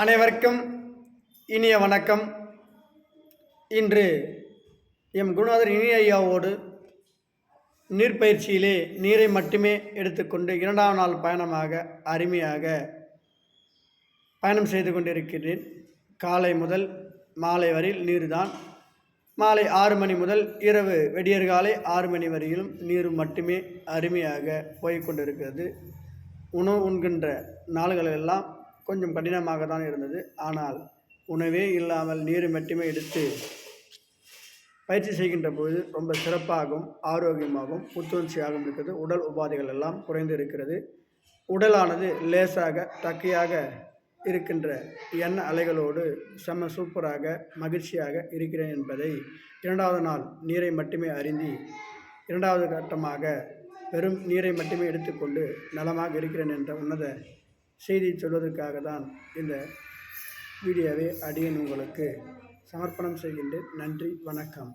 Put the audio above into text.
அனைவருக்கும் இனிய வணக்கம். இன்று எம் குருநாதர் இனிய ஐயாவோடு நீர்ப்பயிற்சியிலே நீரை மட்டுமே எடுத்துக்கொண்டு இரண்டாம் நாள் பயணமாக அருமையாக பயணம் செய்து கொண்டிருக்கிறேன். காலை முதல் மாலை வரையில் நீர்தான். மாலை ஆறு மணி முதல் இரவு வெடியற்காலை ஆறு மணி வரையிலும் நீர் மட்டுமே அருமையாக போய்கொண்டிருக்கிறது உணவு உண்கின்ற நாள்களெல்லாம் கொஞ்சம் கடினமாக தான் இருந்தது. ஆனால் உணவே இல்லாமல் நீர் மட்டுமே எடுத்து பயிற்சி செய்கின்ற பொழுது ரொம்ப சிறப்பாகவும் ஆரோக்கியமாகவும் புத்துணர்ச்சியாகவும் இருக்கிறது. உடல் உபாதைகள் எல்லாம் குறைந்து இருக்கிறது. உடலானது லேசாக தக்கையாக இருக்கின்ற எண்ண அலைகளோடு செம்ம சூப்பராக மகிழ்ச்சியாக இருக்கிறேன் என்பதை இரண்டாவது நாள் நீரை மட்டுமே அறிந்தி இரண்டாவது கட்டமாக வெறும் நீரை மட்டுமே எடுத்துக்கொண்டு நலமாக இருக்கிறேன் என்ற உன்னத செய்தி சொல்வதற்காக தான் இந்த வீடியோவை அடியன் உங்களுக்கு. சமர்ப்பணம் செய்கின்றேன். நன்றி. வணக்கம்.